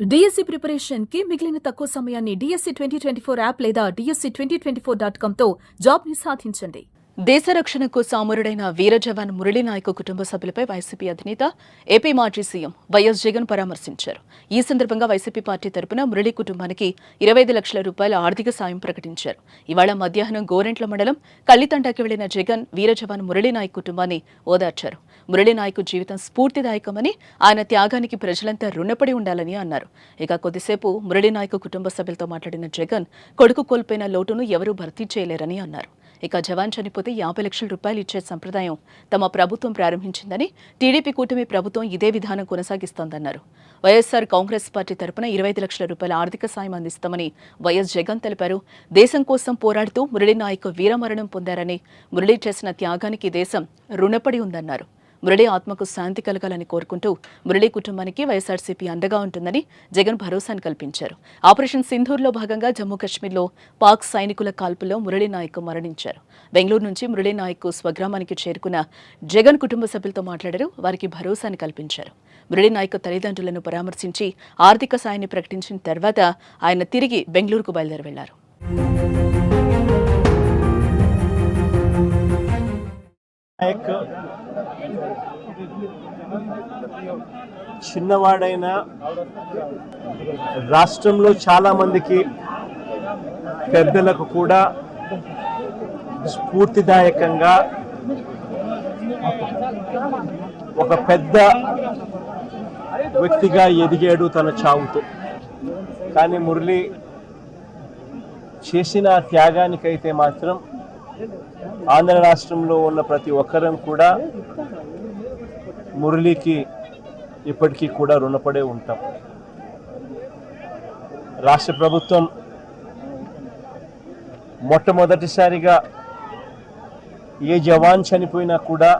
DSC ప్రిపరేషన్కి మిగిలిన తక్కువ సమయాన్ని DSC twenty twenty four app లేదా DSC twenty twenty four dot కామ్తో జాబ్ని సాధించండి. దేశ రక్షణకు సామరుడైన వీర జవాన్ మురళీనాయక్ కుటుంబ సభ్యులపై వైసీపీ అధినేత ఏపీ మాజీ సీఎం వైఎస్ జగన్ పరామర్శించారు. ఈ సందర్భంగా వైసీపీ పార్టీ తరపున మురళీ కుటుంబానికి ఇరవై ఐదు లక్షల రూపాయల ఆర్థిక సాయం ప్రకటించారు. ఇవాళ మధ్యాహ్నం గోరెంట్ల మండలం కల్లితండాకి వెళ్ళిన జగన్ వీర జవాన్ మురళీనాయక్ కుటుంబాన్ని ఓదార్చారు. మురళీనాయకు జీవితం స్ఫూర్తిదాయకమని ఆయన త్యాగానికి ప్రజలంతా రుణపడి ఉండాలని అన్నారు. ఇక కొద్దిసేపు మురళీనాయకు కుటుంబ సభ్యులతో మాట్లాడిన జగన్ కొడుకు కోల్పోయిన లోటును ఎవరూ భర్తీ చేయలేరని అన్నారు. ఇక జవాన్ చనిపోతే యాభై లక్షల రూపాయలు ఇచ్చే సంప్రదాయం తమ ప్రభుత్వం ప్రారంభించిందని టీడీపీ కూటమి ప్రభుత్వం ఇదే విధానం కొనసాగిస్తోందన్నారు. వైఎస్సార్ కాంగ్రెస్ పార్టీ తరపున ఇరవై ఐదు లక్షల రూపాయల ఆర్థిక సాయం అందిస్తామని వైఎస్ జగన్ తెలిపారు. దేశం కోసం పోరాడుతూ మురళీ నాయక్ వీరమరణం పొందారని మురళీ చేసిన త్యాగానికి దేశం రుణపడి ఉందన్నారు. మురళీ ఆత్మకు శాంతి కలగాలని కోరుకుంటూ మురళీ కుటుంబానికి వైఎస్ఆర్సీపీ అండగా ఉంటుందని జగన్ భరోసాను కల్పించారు. ఆపరేషన్ సింధూర్లో భాగంగా జమ్మూ కాశ్మీర్లో పాక్ సైనికుల కాల్పుల్లో మురళీ నాయక్ మరణించారు. బెంగళూరు నుంచి మురళీ నాయక్ స్వగ్రామానికి చేరుకున్న జగన్ కుటుంబ సభ్యులతో మాట్లాడారు. వారికి భరోసాను కల్పించారు. మురళీ నాయక్ తల్లిదండ్రులను పరామర్శించి ఆర్థిక సాయాన్ని ప్రకటించిన తర్వాత ఆయన తిరిగి బెంగళూరుకు బయలుదేరి వెళ్ళారు. నాయక్. చిన్నవాడైన రాష్ట్రంలో చాలా మందికి పెద్దలకు కూడా స్ఫూర్తిదాయకంగా ఒక పెద్ద వ్యక్తిగా ఎదిగాడు తన చావుతో. కానీ మురళి చేసిన త్యాగానికైతే మాత్రం ఆంధ్ర రాష్ట్రంలో ఉన్న ప్రతి ఒక్కరం కూడా మురళికి ఇప్పటికీ కూడా రుణపడే ఉంటాం. రాష్ట్ర ప్రభుత్వం మొట్టమొదటిసారిగా ఏ జవాన్ చనిపోయినా కూడా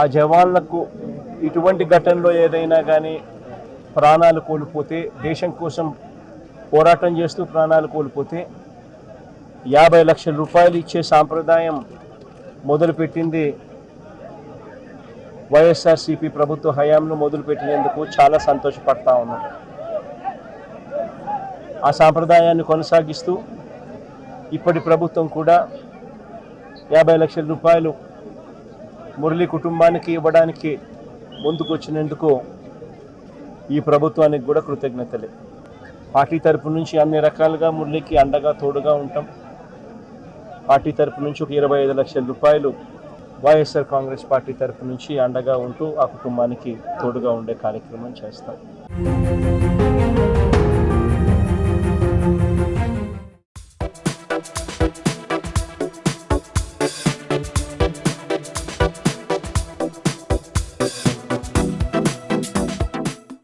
ఆ జవాన్లకు ఇటువంటి ఘటనలో ఏదైనా కానీ ప్రాణాలు కోల్పోతే దేశం కోసం పోరాటం చేస్తూ ప్రాణాలు కోల్పోతే యాభై లక్షల రూపాయలు ఇచ్చే సాంప్రదాయం మొదలుపెట్టింది వైఎస్ఆర్సిపి ప్రభుత్వ హయాంలో మొదలుపెట్టినందుకు చాలా సంతోషపడతా ఉన్నాం. ఆ సాంప్రదాయాన్ని కొనసాగిస్తూ ఇప్పటి ప్రభుత్వం కూడా యాభై లక్షల రూపాయలు మురళి కుటుంబానికి ఇవ్వడానికి ముందుకొచ్చినందుకు ఈ ప్రభుత్వానికి కూడా కృతజ్ఞతలే. పార్టీ తరపు నుంచి అన్ని రకాలుగా మురళికి అండగా తోడుగా ఉంటాం. పార్టీ తరపు నుంచి ఒక ఇరవై ఐదు లక్షల రూపాయలు వైఎస్ఆర్ కాంగ్రెస్ పార్టీ తరపు నుంచి అండగా ఉంటూ ఆ కుటుంబానికి తోడుగా ఉండే కార్యక్రమం చేస్తాం.